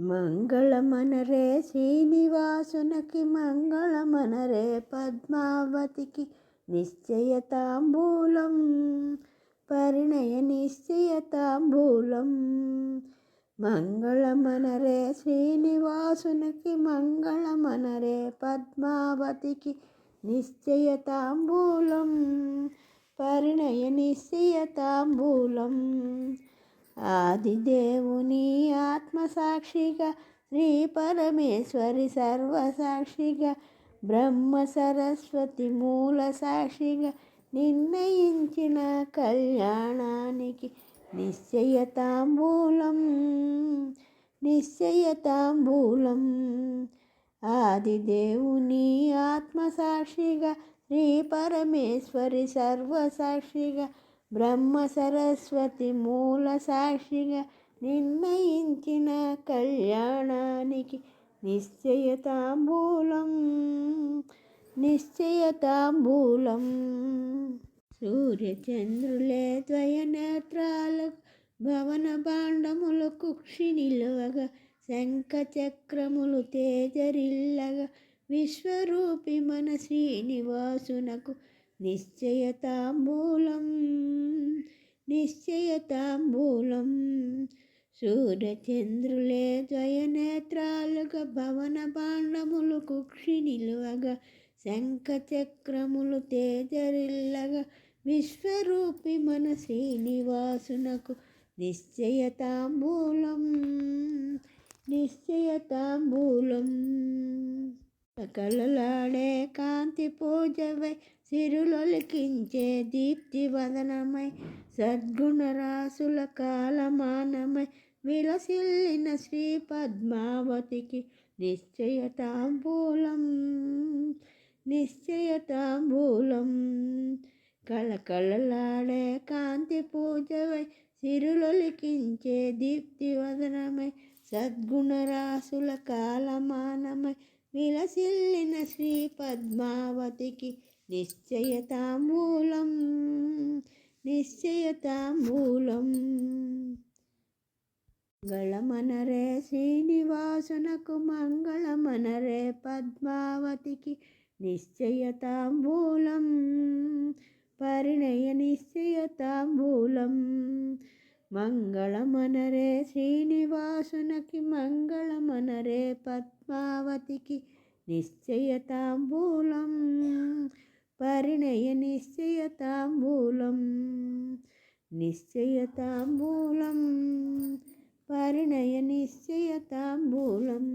మంగళమనరే శ్రీనివాసునకి మంగళమనరే పద్మావతికి నిశ్చయ తాంబూలం పరిణయ నిశ్చయ తాంబూలం. మంగళమనరే శ్రీనివాసునికి మంగళమనరే పద్మావతికి నిశ్చయ తాంబూలం పరిణయ నిశ్చయ తాంబూలం. ఆదిదేవ సాక్షిగా శ్రీ పరమేశ్వరి సర్వసాక్షిగా బ్రహ్మ సరస్వతి మూల సాక్షిగా నిర్ణయించిన కళ్యాణానికి నిశ్చయతాంబూలం నిశ్చయతాంబూలం ఆదిదేవుని ఆత్మసాక్షిగా శ్రీ పరమేశ్వరి సర్వసాక్షిగా బ్రహ్మ సరస్వతి మూల సాక్షిగా నిర్ణయించిన కళ్యాణానికి నిశ్చయతాంబూలం నిశ్చయతాంబూలం. సూర్యచంద్రులే ద్వయనేత్రాలకు భవన భాండములు కుక్షి శంఖచక్రములు శంఖ చక్రములు తేజరిల్లగా విశ్వరూపి మన శ్రీనివాసునకు నిశ్చయతాంబూలం నిశ్చయతాంబూలం. సూర్యచంద్రులే జయనేత్రాలుగా భవన బాండములు కుక్షి నిలువగా శంఖ చక్రములు తేజరిల్లగా విశ్వరూపి మన శ్రీనివాసునకు నిశ్చయతాంబూలం నిశ్చయతాంబూలం. కలలాడే కాంతి పూజవై సిరులొలికించే దీప్తి వదనమై సద్గుణరాసుల కాలమానమై విలసిల్లిన శ్రీ పద్మావతికి నిశ్చయతాంబూలం నిశ్చయతాంబూలం కళకళలాడే కాంతి పూజవై సిరులొలికించే దీప్తి వదనమై సద్గుణరాసుల కాలమానమై విలసిల్లిన శ్రీ పద్మావతికి నిశ్చయతాంబూలం నిశ్చయతాంబూలం మంగళమనరే శ్రీనివాసునకు మంగళమనరే పద్మావతికి నిశ్చయతాంబూలం. పరిణయ నిశ్చయతాంబూలం. మంగళమనరే శ్రీనివాసునకి మంగళమనరే పద్మావతికి నిశ్చయతాంబూలం. పరిణయ నిశ్చయతాంబూలం. నిశ్చయతాంబూలం. పరిణయ నిశ్చయతాంబూలం